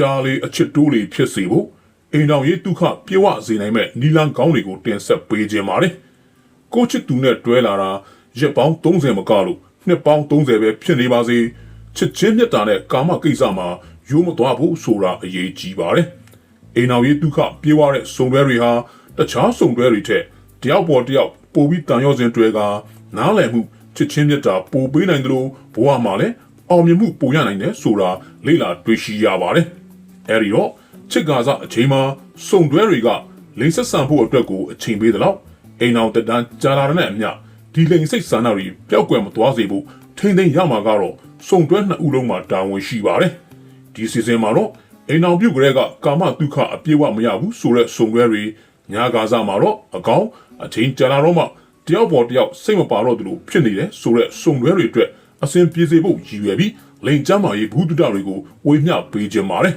ကြားလေအချစ်တိုးလေးဖြစ်စေဖို့အိမ်တော်ရေးဒုက္ခပြေဝစေနိုင်မဲ့နီလန်ကောင်းတွေကိုတင်ဆက်ပေးခြင်းပါတယ်ကိုချစ်သူနဲ့တွဲလာတာရက်ပေါင်း30မကလို့နှစ်ပေါင်း30ပဲဖြစ်နေပါစေချစ်ချင်းမြတ်တာနဲ့ကာမကိစ္စမှာရိုးမသွားဘူးဆိုတာအရေးကြီးပါတယ်အိမ်တော်ရေးဒုက္ခပြေဝတဲ့စုံတွဲတွေဟာတခြားစုံတွဲတွေထက်တယောက်ပေါ်တယောက်ပိုပြီးတန်ရောစင်တွေကနားလည်မှုချစ်ချင်းမြတ်တာပိုပေးနိုင်တယ်လို့ဘဝမှာလည်းအောင်မြင်မှုပိုရနိုင်တယ်ဆိုတာလေ့လာတွေ့ရှိရပါတယ် အဲဒီတော့ချစ်ကားစအချိန်မှာစုံတွဲတွေကလိမ့်ဆက်ဆံဖို့အတွက်ကိုအချိန်ပေးသလောက်အိမ်အောင်တတန်းကြာလာတဲ့အမျှဒီလိမ့်စိတ်ဆန္ဒတွေပျောက်ကွယ်မသွားစေဖို့ထိမ့်သိမ့်ရမှာကတော့စုံတွဲနှစ်ဦးလုံးမှာတာဝန်ရှိပါတယ်ဒီစီစဉ်မှာတော့အိမ်အောင်ပြုတ်ကလေးကကာမတုခအပြည့်ဝမရဘူးဆိုတဲ့စုံတွဲတွေညာကားစမှာတော့အကောင်အချိန်ကြာလာတော့မှတယောက်ပေါ်တယောက်စိတ်မပါတော့သူလိုဖြစ်နေတယ်ဆိုတဲ့စုံတွဲတွေအတွက်အစဉ်ပြေစေဖို့ရည်ရွယ်ပြီးလိန်ကျမ်းမာရေးဘူးတုဒတွေကိုဝေမျှပေးခြင်းပါတယ်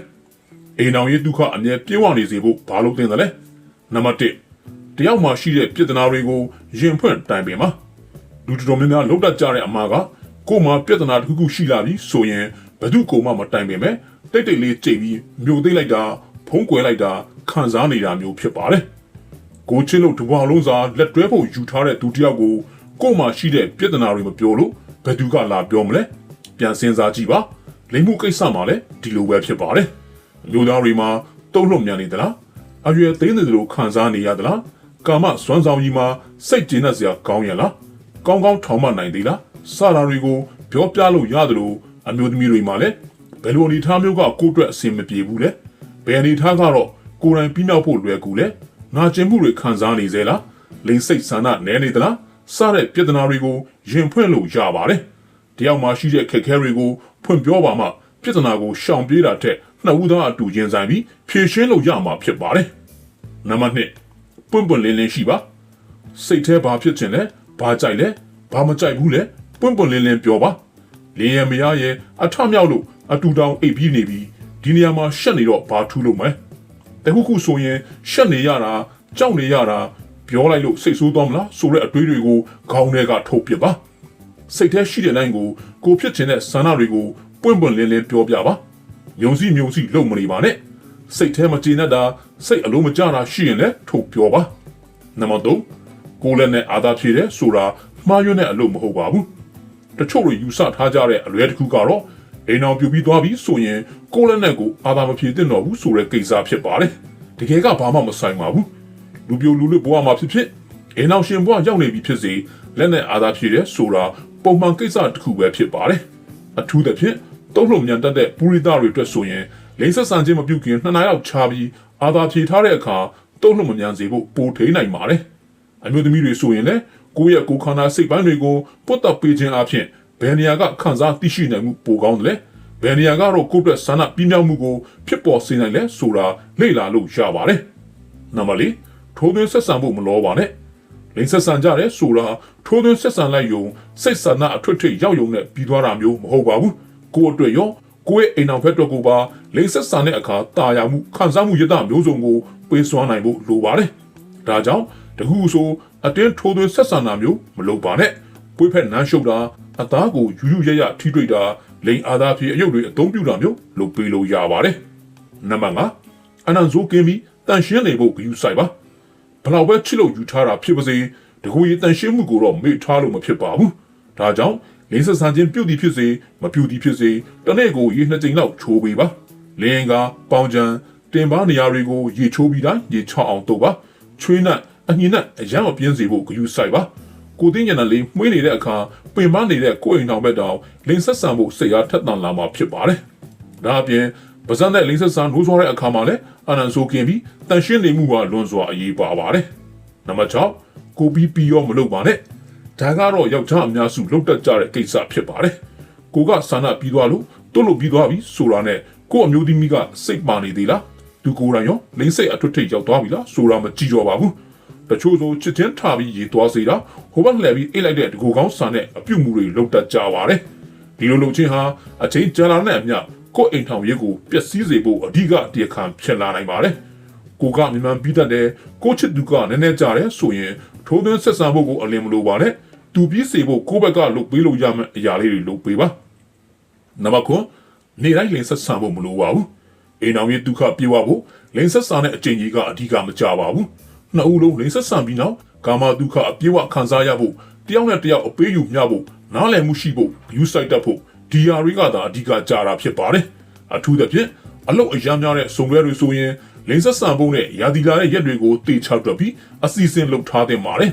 အိမ်အောင်ရေးဒုက္ခအမြဲပြေဝနေစေဖို့ဘာလို့တင်တယ်လဲနံပါတ်1တယောက်မှရှိတဲ့ပြဿနာတွေကိုရင်ဖွင့်တိုင်ပင်ပါလူတော်များများလောက်တတ်ကြတဲ့အမှားကကိုယ်မှာပြဿနာတစ်ခုခုရှိလာပြီဆိုရင်ဘယ်သူကိုမှမတိုင်ပင်ပဲတိတ်တိတ်လေးကြိတ်ပြီးမြို့သိမ့်လိုက်တာဖုံးကွယ်လိုက်တာခံစားနေတာမျိုးဖြစ်ပါတယ်ကိုချင်းလို့တဘွားလုံးစာလက်တွဲဖို့ယူထားတဲ့သူတစ်ယောက်ကိုကိုယ်မှာရှိတဲ့ပြဿနာတွေမပြောလို့ဘယ်သူကလာပြောမလဲပြန်စဉ်းစားကြည့်ပါလိမ့်မှုကိစ္စမှာလည်းဒီလိုပဲဖြစ်ပါတယ် မျိုးသားတွေမှာတုံ့လှုပ်မြန်နေသလားအရွယ်သိန်းတွေလိုခံစားနေရသလားကာမစွမ်းဆောင်ကြီးမှာစိတ်ကျဉ်တတ်စရာကောင်းရလားကောင်းကောင်းထောင်မနိုင်သေးလားစတာတွေကိုပြောပြလို့ရတယ်လို့အမျိုးသမီးတွေမှာလည်းဘယ်လိုအနေထားမျိုးကကိုယ့်အတွက်အဆင်မပြေဘူးလဲဘယ်အနေထားကတော့ကိုယ်တိုင်ပြီးမြောက်ဖို့လွယ်ကူလဲငါကျင်မှုတွေခံစားနေသေးလားလိန်စိတ်ဆန္ဒနဲနေသလားစတဲ့ပြဿနာတွေကိုရင်ဖွင့်လို့ရပါတယ်တယောက်မှရှိတဲ့ခက်ခဲတွေကိုဖွင့်ပြောပါမှပြဿနာကိုရှောင်ပြေးတာထက် နှစ်ဦးသားအတူရင်ဆိုင်ပြီးဖြေရှင်းလို့ရမှာဖြစ်ပါတယ်နံပါတ်1ပွင့်ပွင့်လင်းလင်းရှိပါစိတ်แท้ဘာဖြစ်ချင်လဲဘာကြိုက်လဲဘာမကြိုက်ဘူးလဲပွင့်ပွင့်လင်းလင်းပြောပါလင်းရမရရဲ့အထမြောက်လို့အတူတောင်အိပ်ပြီးနေပြီးဒီနေရာမှာရှက်နေတော့ဘာထူးလို့မလဲတခုခုဆိုရင်ရှက်နေရတာကြောက်နေရတာပြောလိုက်လို့စိတ်ဆိုးသွားမလားဆိုတဲ့အတွေးတွေကိုခေါင်းထဲကထုတ်ပစ်ပါစိတ်ထဲရှိတဲ့နိုင်ကိုကိုဖြစ်ချင်တဲ့ဆန္ဒတွေကိုပွင့်ပွင့်လင်းလင်းပြောပြပါ မြုံစီမြုံစီလုံမနေပါနဲ့စိတ်ထဲမကျေနပ်တာစိတ်အလုံးမကျတာရှိရင်လည်းထုတ်ပြောပါနံပါတ်3ကိုယ်လည်းနဲ့အာသာဖြည့်တယ်ဆိုတာမှားယွင်းတဲ့အလုပ်မဟုတ်ပါဘူးတချို့တွေယူဆထားကြတဲ့အလွဲတစ်ခုကတော့အိမ်အောင်ပြူပြီးသွားပြီဆိုရင်ကိုယ်လည်းနဲ့ကိုအာသာမဖြည့်သင့်တော့ဘူးဆိုတဲ့ကိစ္စဖြစ်ပါတယ်တကယ်ကဘာမှမဆိုင်ပါဘူးလူပြိုလူလွတ်ဘဝမှာဖြစ်ဖြစ်အိမ်အောင်ရှင်ဘဝရောက်နေပြီဖြစ်စေလက်နဲ့အာသာဖြည့်တယ်ဆိုတာပုံမှန်ကိစ္စတစ်ခုပဲဖြစ်ပါတယ်အထူးသဖြင့် တုံးလုံးမြန်တတ်တဲ့ပူရိသတွေအတွက်ဆိုရင်လိမ့်ဆက်ဆန်ခြင်းမပြုခင်နှစ်နာရီချာပြီးအာသာဖြည့်ထားတဲ့အခါတုံးလုံးမမြန်စေဖို့ပိုထိန်နိုင်ပါတယ်အမျိုးသမီးတွေဆိုရင်လည်းကိုယ့်ရဲ့ကိုယ်ခန္ဓာစိတ်ပိုင်းတွေကိုပုတ်တက်ပေးခြင်းအပြင်ဘယ်နေရာကခံစားသိရှိနိုင်မှုပိုကောင်းတယ်လဲဘယ်နေရာကတော့ကိုယ့်အတွက်ဆန္ဒပြင်းပြောင်းမှုကိုဖြစ်ပေါ်စေနိုင်လဲဆိုတာလေ့လာလို့ရပါတယ်နံပါတ်၄ထိုးသွင်းဆက်ဆံဖို့မလောပါနဲ့လိမ့်ဆက်ဆံကြတယ်ဆိုတာထိုးသွင်းဆက်ဆံလိုက်ယုံစိတ်ဆန္ဒအထွတ်ထိပ်ရောက်ယုံနဲ့ပြီးသွားတာမျိုးမဟုတ်ပါဘူး ကိုယ့်အတွက်ရောကိုယ့်ရဲ့အိမ်အောင်ဖက်တော့ကိုပါလိမ့်ဆက်ဆံတဲ့အခါတာယာမှုခံစားမှုရတမျိုးစုံကိုပေးစွမ်းနိုင်ဖို့လိုပါတယ်ဒါကြောင့်တခုဆိုအတင်းထိုးသွင်းဆက်ဆံတာမျိုးမလုပ်ပါနဲ့ပွေးဖက်နမ်းရှုပ်တာအသားကိုယူယူရရထိတွေ့တာလိန်အာသာဖြစ်အယုတ်တွေအသုံးပြုတာမျိုးလုပ်ပေးလို့ရပါတယ်နံပါတ်5အနန်ဇိုကင်းပြီးတန်ရှင်းနေဖို့ဂယူဆိုင်ပါဘလောက်ပဲချစ်လို့ယူထားတာဖြစ်ပါစေတကူရီတန်ရှင်းမှုကိုတော့မေ့ထားလို့မဖြစ်ပါဘူးဒါကြောင့် လင်းဆက်ဆန်ခြင်းပြုတ်သည်ဖြစ်စေမပြုတ်သည်ဖြစ်စေတနေ့ကိုရေနှစ်ကြိမ်လောက်ချိုးပေးပါလင်းကပေါင်ချံတင်ပါနေရာတွေကိုရေချိုးပြီးတိုင်းရေချောက်အောင်တုပ်ပါချွေးနက်အညင်နဲ့အရန်မပြင်းစေဖို့ဂယူဆိုင်ပါကိုသိညံလေးမှွေးနေတဲ့အခါပင်ပန်းနေတဲ့ကိုယ်အိမ်တော်ဘက်တောင်လင်းဆက်ဆံဖို့စိတ်အားထက်သန်လာမှာဖြစ်ပါတယ်ဒါအပြင်ပါဇက်နဲ့လင်းဆက်ဆံလို့ဆိုတဲ့အခါမှာလည်းအနန်ဆိုကင်ပြီးတန်ရှင်းနေမှုကလွန်စွာအရေးပါပါတယ်နံပါတ်6ကိုပြီးပြီးရောမလုပ်ပါနဲ့ ဒါကတော့ယောက်ျားအများစုလှုပ်တက်ကြတဲ့ကိစ္စဖြစ်ပါတယ်ကိုကဆန္ဒပြီးသွားလို့တွတ်လို့ပြီးသွားပြီဆိုတာနဲ့ကို့အမျိုးသမီးကစိတ်ပါနေသေးလားသူကိုယ်တိုင်ရောလိမ့်စိတ်အထွတ်ထိပ်ရောက်သွားပြီလားဆိုတာမကြည့်တော့ပါဘူးတချို့ဆိုချစ်ချင်းထားပြီးရေသွားစေတာဟိုဘက်လှည့်ပြီးအိတ်လိုက်တဲ့တကူကောင်းဆန်တဲ့အပြုတ်မှုတွေလုပ်တတ်ကြပါတယ်ဒီလိုလုပ်ခြင်းဟာအချိန်ကြာလာတဲ့အမျှကိုယ့်အိမ်ထောင်ရေးကိုပျက်စီးစေဖို့အဓိကတရားခံဖြစ်လာနိုင်ပါတယ်ကိုကမြန်ပြီးတတ်တယ်ကိုချစ်သူကနည်းနည်းကြတယ်ဆိုရင်ထိုးသွင်းဆက်ဆံဖို့ကိုအလင်းမလိုပါနဲ့ သူပြီးစေဖို့ကိုယ့်ဘက်ကလုပ်ပေးလို့ရမယ့်အရာလေးတွေလုပ်ပေးပါနံပါတ်9နေတိုင်းလင်းဆက်ဆံဖို့မလိုပါဘူးအိမ်အောင်ရေးဒုက္ခပြေဝဖို့လိန်ဆက်စာနဲ့အကျင့်ကြီးကအဓိကမကြပါဘူးနှစ်ဦးလုံးလိန်ဆက်ဆံပြီးနောက်ကာမဒုက္ခအပြေဝခံစားရဖို့တယောက်နဲ့တယောက်အပေးယူမျှဖို့နားလည်မှုရှိဖို့ယူဆိုင်တတ်ဖို့ဒီယာတွေကသာအဓိကကြတာဖြစ်ပါတယ်အထူးသဖြင့်အလုတ်အယမ်းများတဲ့စုံတွဲတွေဆိုရင်လိန်ဆက်ဆံဖို့နဲ့ရာသီလာတဲ့ရက်တွေကိုတေချောက်တွက်ပြီးအစီအစဉ်လုပ်ထားတင်ပါတယ်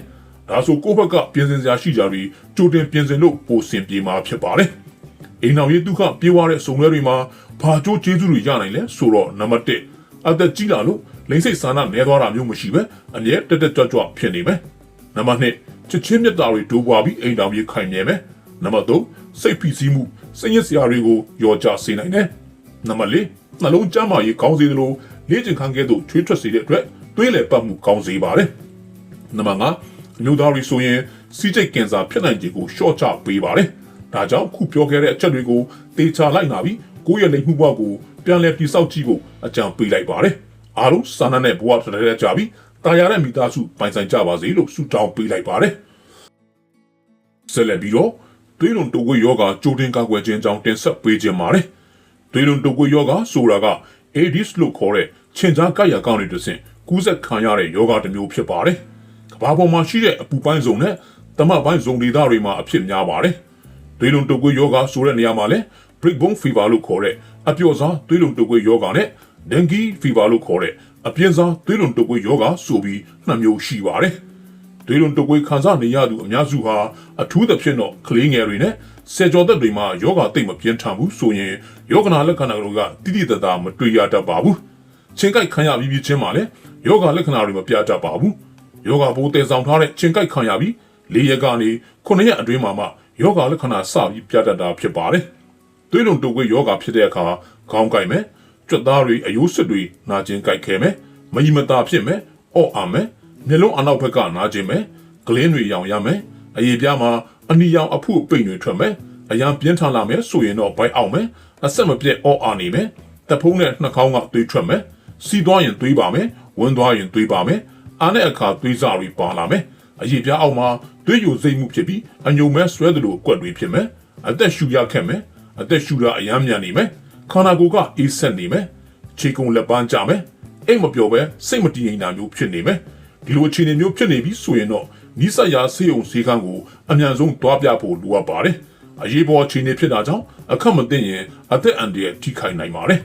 ဒါဆိုကိုယ့်ဘက်ကပြင်ဆင်စရာရှိကြပြီးကြိုတင်ပြင်ဆင်လို့ပိုဆင်ပြေမှာဖြစ်ပါတယ်အိမ်အောင်ရေးဒုက္ခပြေးွားတဲ့စုံတွဲတွေမှာဘာကြိုးကျေးဇူးတွေရနိုင်လဲဆိုတော့နံပါတ်1အသက်ကြီးလာလို့လိန်စိတ်ဆန္ဒနဲသွားတာမျိုးမရှိပဲအမြဲတက်တက်ကြွကြွဖြစ်နေမယ်နံပါတ်2ချစ်ချင်းမြတ်တာတွေတိုးပွားပြီးအိမ်တော်ကြီးခိုင်မြဲမယ်နံပါတ်3စိတ်ဖိစီးမှုစိတ်ရစ်စရာတွေကိုရောကြစေနိုင်တယ်နံပါတ်4နှလုံးကျန်းမာရေးကောင်းစေသလိုလေ့ကျင့်ခန်းကဲ့သို့ချွေးထွက်စေတဲ့အတွက်တွေးလည်ပတ်မှုကောင်းစေပါတယ်နံပါတ်5 အမျိုးသားတွေဆိုရင်စီးကျိတ်ကင်ဆာဖြစ်နိုင်ခြေကိုရှော့ချပေးပါတယ်ဒါကြောင့်ခုပြောခဲ့တဲ့အချက်တွေကိုတေချာလိုက်နာပြီးကိုယ့်ရဲ့လိမ်မှုဘဝကိုပြန်လည်တိစောက်ကြည့်ဖို့အကြံပေးလိုက်ပါတယ်အားလုံးစာနာနဲ့ဘဝတစ်ထဲကြပြီးတာယာတဲ့မိသားစုပိုင်ဆိုင်ကြပါစေလို့ဆုတောင်းပေးလိုက်ပါတယ်ဆက်လက်ပြီးတော့သွေးလွန်တိုကွေယောဂါကြိုတင်ကာကွယ်ခြင်းကြောင့်တင်ဆက်ပေးခြင်းပါတယ်သွေးလွန်တိုကွေယောဂါဆိုတာက AIDS လို့ခေါ်တဲ့ခြင်ကြားကိုက်ရာကောင်းတဲ့တစ်ဆင့်ကူးစက်ခံရတဲ့ယောဂါတစ်မျိုးဖြစ်ပါတယ် ကမ္ဘာပေါ်မှာရှိတဲ့အပူပိုင်းစုံနဲ့တမပိုင်းစုံဒေသတွေမှာအဖြစ်များပါတယ်သွေးလွန်တိုကွေယောဂါဆိုတဲ့နေရာမှာလဲ breakbone fever လို့ခေါ်တဲ့အပျော့စားသွေးလွန်တိုကွေယောဂါနဲ့ dengue fever လို့ခေါ်တဲ့အပြင်းစားသွေးလွန်တုပ်ကွေးယောဂဆိုပြီးနှစ်မျိုးရှိပါတယ်။သွေးလွန်တုပ်ကွေးခံစားနေရသူအများစုဟာအထူးသဖြင့်တော့ကလေးငယ်တွေနဲ့ဆယ်ကျော်သက်တွေမှာယောဂတိတ်မပြင်းထန်ဘူးဆိုရင်ယောဂနာလက္ခဏာတွေကတိတိတသားမတွေ့ရတတ်ပါဘူး။ချင်းကိုက်ခံရပြီးပြီးချင်းမှလည်းယောဂလက္ခဏာတွေမပြတတ်ပါဘူး။ ယောဂဘိုးတည်ဆောင်ထားတဲ့ချင်းကိုက်ခံရပြီး၄ရက်ကနေ9ရက်အတွင်းမှာမှယောဂလက္ခဏာစပြီးပြတတ်တာဖြစ်ပါတယ်။သွေးလွန်တုပ်ကွေးယောဂဖြစ်တဲ့အခါခေါင်းကိုက်မယ်ကြွက်သားတွေအယိုးစစ်တွေနာကျင်ကြိုက်ခဲမယ်မယီမတာဖြစ်မယ်အော့အာမယ်နှလုံးအနောက်ဘက်ကနာကျင်မယ်ဂလင်းတွေရောင်ရမယ်အရေးပြားမှာအနီရောင်အဖုပိန်တွေထွက်မယ်အရန်ပြင်းထန်လာမယ်ဆိုရင်တော့ဘိုက်အောင်မယ်အဆက်မပြတ်အော့အာနေမယ်တဖုံးနဲ့နှာခေါင်းကသွေးထွက်မယ်စီးသွားရင်သွေးပါမယ်ဝန်းသွားရင်သွေးပါမယ် အားနဲ့အခါသွေးစားတွေပါလာမယ်အရေးပြားအောက်မှာသွေးယိုစိမ့်မှုဖြစ်ပြီးအညုံမဲဆွဲသလိုအကွက်တွေဖြစ်မယ်အသက်ရှူရခက်မယ်အသက်ရှူရအယမ်းမြန်နေမယ်ခန္ဓာကိုယ်ကအေးဆက်နေမယ်ခြေကုံလက်ပန်းကြမယ်အိမ်မပျော်ပဲစိတ်မတည်ငြိမ်တာမျိုးဖြစ်နေမယ်ဒီလိုအခြေအနေမျိုးဖြစ်နေပြီဆိုရင်တော့နိစ္စရာဆေးုံဆေးခန်းကိုအမြန်ဆုံးတွားပြဖို့လိုအပ်ပါတယ်အရေးပေါ်အခြေအနေဖြစ်တာကြောင့်အခက်မသိရင်အသက်အန္တရာယ်ထိခိုက်နိုင်ပါတယ်